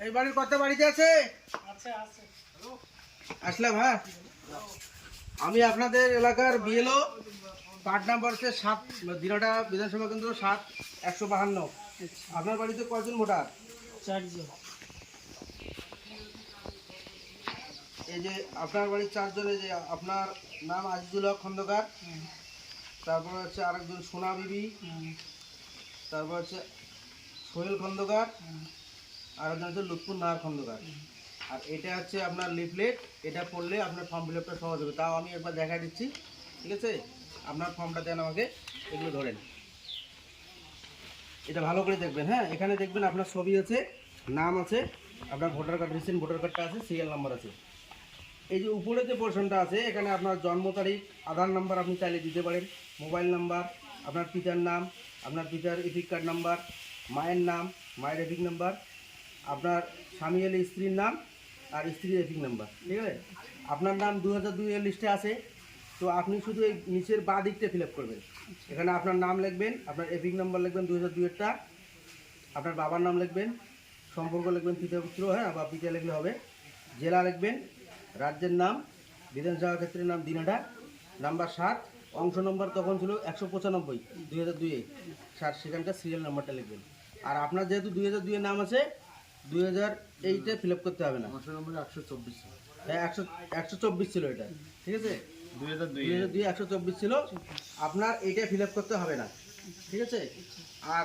এই বাড়ির কত বাড়িতে আছে? আসলাম হ্যাঁ? আমি আপনাদের এলাকার বিএলও পার্ট নাম্বার হচ্ছে সাত দিনটা বিধানসভা কেন্দ্র সাত একশো বাহান্ন। আপনার বাড়িতে কজন ভোটার? চারজন। এই যে আপনার বাড়ির চারজনে যে আপনার নাম আজিজুল হক খন্দকার তারপর হচ্ছে আরেকজন সোনা বিবি তারপর হচ্ছে সোহেল খন্দকার আর একজন হচ্ছে লুৎফুর নাহার খন্দকার। আর এটা হচ্ছে আপনার লিফলেট, এটা পড়লে আপনার ফর্ম ফিল আপটা সহজ হবে। তাও আমি একবার দেখা দিচ্ছি, ঠিক আছে? আপনার ফর্মটা দেন আমাকে, এগুলো ধরেন। এটা ভালো করে দেখবেন হ্যাঁ? এখানে দেখবেন আপনার ছবি আছে, নাম আছে, আপনার ভোটার কার্ড রিসেন্ট ভোটার কার্ডটা আছে সিরিয়াল নাম্বার আছে। এই যে উপরে যে পোর্শনটা আছে, এখানে আপনার জন্ম তারিখ, আধার নাম্বার আপনি চাইলে দিতে পারেন মোবাইল নাম্বার আপনার পিতার নাম, আপনার পিতার এপিক কার্ড নাম্বার মায়ের নাম, মায়ের এপিক নাম্বার আপনার স্বামী এলে স্ত্রীর নাম আর স্ত্রীর এপিক নাম্বার, ঠিক আছে? আপনার নাম দু হাজার দুই এর লিস্টে আছে, তো আপনি শুধু এই নিচের বাঁ দিকটা ফিল করবেন। এখানে আপনার নাম লিখবেন, আপনার এপিক নাম্বার লিখবেন দু হাজার দুইয়েরটা, আপনার বাবার নাম লিখবেন, সম্পর্ক লিখবেন পিতা পুত্র হ্যাঁ বা পিতা লিখলে হবে। জেলা লিখবেন, রাজ্যের নাম, বিধানসভা ক্ষেত্রের নাম দিনাটা, নাম্বার সাত, অংশ নম্বর তখন ছিল একশো পঁচানব্বই দুই হাজার দুইয়ে। ষাট সেখানকার সিরিয়াল নাম্বারটা লিখবেন। আর আপনার যেহেতু দুই হাজার দুইয়ের নাম আছে দুই হাজার এইটে ফিল আপ করতে হবে না। অংশ নম্বর একশো চব্বিশ হ্যাঁ একশো একশো চব্বিশ ছিল এটা ঠিক আছে? দুই হাজার দুই। হাজার দুই একশো চব্বিশ ছিল। আপনার এইটা ফিল আপ করতে হবে না ঠিক আছে? আর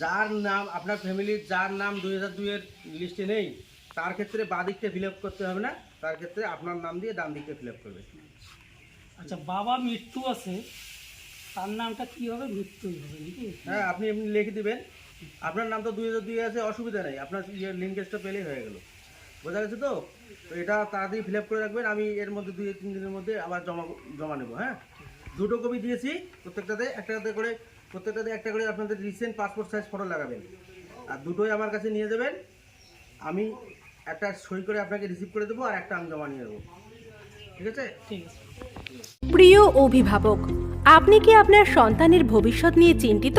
যার নাম আপনার ফ্যামিলির যার নাম দুই হাজার দুইয়ের লিস্টে নেই তার ক্ষেত্রে বাঁ দিকটা ফিল আপ করতে হবে না তার ক্ষেত্রে আপনার নাম দিয়ে ডান দিকটা ফিল আপ করবে। আচ্ছা বাবা মৃত্যু আছে তার নামটা কি হবে? মৃত্যুই হবে নাকি? হ্যাঁ আপনি এমনি লিখে দিবেন। আপনার নাম তো দুই হাজার দুই আছে অসুবিধা নেই। আপনার ইয়ে লিঙ্কেজটা পেলেই হয়ে গেল। বোঝা গেছে তো? তো এটা তাড়াতাড়ি ফিল আপ করে রাখবেন আমি এর মধ্যে দুই তিন দিনের মধ্যে আবার জমা জমা নেব হ্যাঁ? দুটো কপি দিয়েছি প্রত্যেকটাতে একটাতে করে প্রত্যেকটাতে একটা করে আপনাদের রিসেন্ট পাসপোর্ট সাইজ ফটো লাগাবেন। আর দুটোই আমার কাছে নিয়ে যাবেন। আমি একটা সই করে আপনাকে রিসিভ করে দেবো আর একটা আমি জমা নিয়ে দেবো ঠিক আছে? ঠিক আছে। প্রিয় অভিভাবক আপনি কি আপনার সন্তানের ভবিষ্যৎ নিয়ে চিন্তিত?